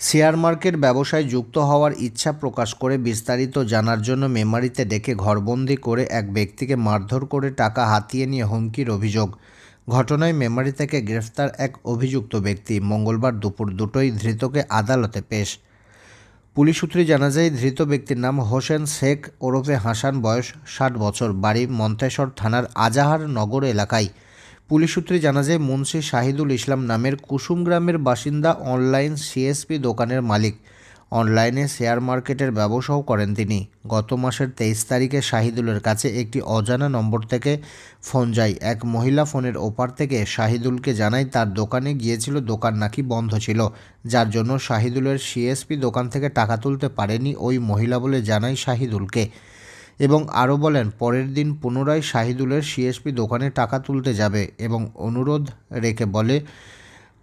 Share market ব্যবসায় যুক্ত হওয়ার ইচ্ছা প্রকাশ করে বিস্তারিত জানার জন্য মেমারিতে ডেকে ঘরবন্দি করে এক ব্যক্তিকে মারধর করে টাকা হাতিয়ে নিয়ে হুমকির অভিযোগ। ঘটনায় মেমারি থেকে গ্রেফতার এক অভিযুক্ত ব্যক্তি। মঙ্গলবার দুপুর দুটোই ধৃতকে আদালতে পেশ। পুলিশ সূত্রে জানা যায়, ধৃত ব্যক্তির নাম হোসেন শেখ ওরফে হাসান, বয়স ষাট বছর। বাড়ি মন্তেশ্বর থানার আজাহার নগর এলাকায়। পুলিশ সূত্রে জানা যায়, মুন্সি শাহিদুল ইসলাম নামের কুসুম গ্রামের বাসিন্দা অনলাইন সিএসপি দোকানের মালিক। অনলাইনে শেয়ার মার্কেটের ব্যবসাও করেন তিনি। গত মাসের তেইশ তারিখে শাহিদুলের কাছে একটি অজানা নম্বর থেকে ফোন যায়। এক মহিলা ফোনের ওপার থেকে শাহিদুলকে জানায়, তার দোকানে গিয়েছিল, দোকান নাকি বন্ধ ছিল। যার জন্য শাহিদুলের সিএসপি দোকান থেকে টাকা তুলতে পারেনি ওই মহিলা বলে জানায় শাহিদুলকে। এবং আরও বলেন, পরের দিন পুনরায় শাহিদুলের সিএসপি দোকানে টাকা তুলতে যাবে এবং অনুরোধ রেখে বলে,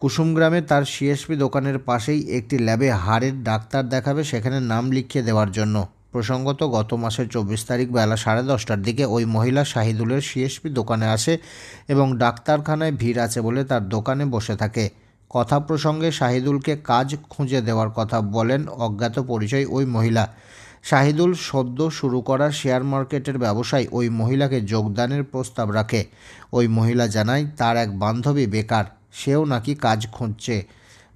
কুসুমগ্রামে তার সিএসপি দোকানের পাশেই একটি ল্যাবে হাড়ের ডাক্তার দেখাবে, সেখানে নাম লিখিয়ে দেওয়ার জন্য। প্রসঙ্গত, গত মাসের চব্বিশ তারিখ বেলা সাড়ে দশটার দিকে ওই মহিলা শাহিদুলের সিএসপি দোকানে আসে এবং ডাক্তারখানায় ভিড় আছে বলে তার দোকানে বসে থাকে। কথা প্রসঙ্গে শাহিদুলকে কাজ খুঁজে দেওয়ার কথা বলেন অজ্ঞাত পরিচয় ওই মহিলা। শাহিদুল সদ্য শুরু করা শেয়ার মার্কেটের ব্যবসায় ওই মহিলাকে যোগদানের প্রস্তাব রাখে। ওই মহিলা জানায়, তার এক বান্ধবী বেকার, সেও নাকি কাজ খুঁজছে।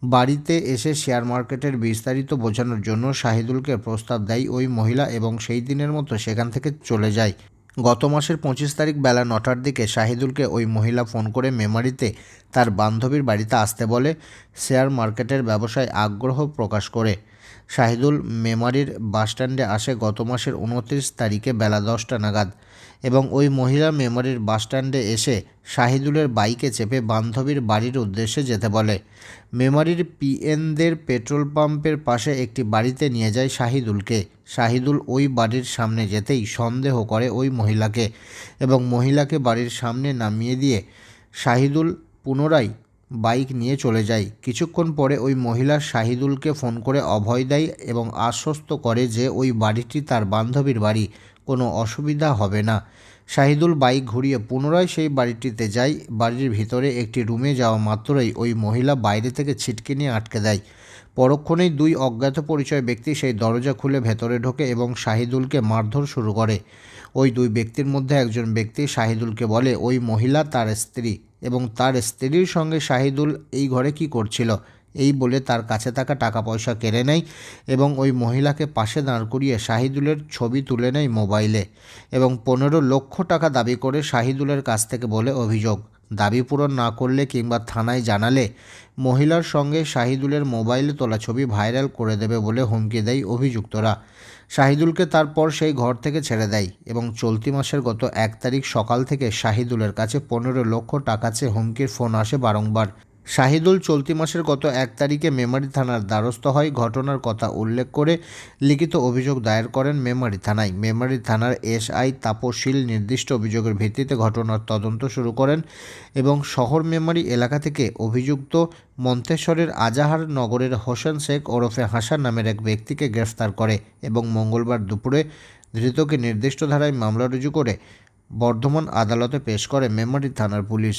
বাড়িতে এসে শেয়ার মার্কেটের বিস্তারিত বোঝানোর জন্য শাহিদুলকে প্রস্তাব দেয় ওই মহিলা এবং সেই দিনের মতো সেখান থেকে চলে যায়। গত মাসের পঁচিশ তারিখ বেলা নটার দিকে শাহিদুলকে ওই মহিলা ফোন করে মেমারিতে তার বান্ধবীর বাড়িতে আসতে বলে, শেয়ার মার্কেটের ব্যবসায় আগ্রহ প্রকাশ করে। শাহিদুল মেমারির বাসস্ট্যান্ডে আসে গত মাসের উনত্রিশ তারিখে বেলা দশটা নাগাদ এবং ওই মহিলা মেমারির বাসস্ট্যান্ডে এসে শাহিদুলের বাইকে চেপে বান্ধবীর বাড়ির উদ্দেশ্যে যেতে বলে। মেমারির পিএনদের পেট্রোল পাম্পের পাশে একটি বাড়িতে নিয়ে যায় শাহিদুলকে। শাহিদুল ওই বাড়ির সামনে যেতেই সন্দেহ করে ওই মহিলাকে এবং মহিলাকে বাড়ির সামনে নামিয়ে দিয়ে শাহিদুল পুনরায় বাইক নিয়ে চলে যায় কিছুক্ষণ পরে ওই মহিলা শাহিদুলকে ফোন করে অভয় দেয় এবং আশ্বস্ত করে যে ওই বাড়িটি তার বান্ধবীর বাড়ি, কোনো অসুবিধা হবে না। শাহিদুল বাইক ঘুরিয়ে পুনরায় সেই বাড়িটিতে যায়। বাড়ির ভিতরে একটি রুমে যাওয়া মাত্রই ওই মহিলা বাইরে থেকে ছিটকে নিয়ে আটকে দেয়। পরক্ষণেই দুই অজ্ঞাত পরিচয় ব্যক্তি সেই দরজা খুলে ভেতরে ঢোকে এবং শাহিদুলকে মারধর শুরু করে। ওই দুই ব্যক্তির মধ্যে একজন ব্যক্তি শাহিদুলকে বলে, ওই মহিলা তার স্ত্রী এবং তার স্ত্রীর সঙ্গে শাহিদুল এই ঘরে কি করছিল? এই বলে তার কাছে থাকা টাকা পয়সা কেড়ে নেয় এবং ওই মহিলাকে পাশে দাঁড় করিয়ে শাহিদুলের ছবি তুলে নেয় মোবাইলে এবং পনেরো লক্ষ টাকা দাবি করে শাহিদুলের কাছ থেকে বলে অভিযোগ। দাবি পূরণ না করলে কিংবা থানায় জানালে মহিলার সঙ্গে শাহিদুলের মোবাইলে তোলা ছবি ভাইরাল করে দেবে বলে হুমকি দেয় অভিযুক্তরা। শাহিদুলকে তারপর সেই ঘর থেকে ছেড়ে দেয় এবং চলতি মাসের গত এক তারিখ সকাল থেকে শাহিদুলের কাছে পনেরো লক্ষ টাকা চেয়ে হুমকির ফোন আসে বারংবার। শাহিদুল চলতি মাসের গত এক তারিখে মেমারি থানার দ্বারস্থ হয়। ঘটনার কথা উল্লেখ করে লিখিত অভিযোগ দায়ের করেন মেমারি থানায়। মেমারি থানার এসআই তাপশীল নির্দিষ্ট অভিযোগের ভিত্তিতে ঘটনার তদন্ত শুরু করেন এবং শহর মেমারি এলাকা থেকে অভিযুক্ত মন্তেশ্বরের আজাহার নগরের হোসেন শেখ ওরফে হাসান নামের এক ব্যক্তিকে গ্রেফতার করে এবং মঙ্গলবার দুপুরে ধৃতকে নির্দিষ্ট ধারায় মামলা রুজু করে বর্ধমান আদালতে পেশ করে মেমারি থানার পুলিশ।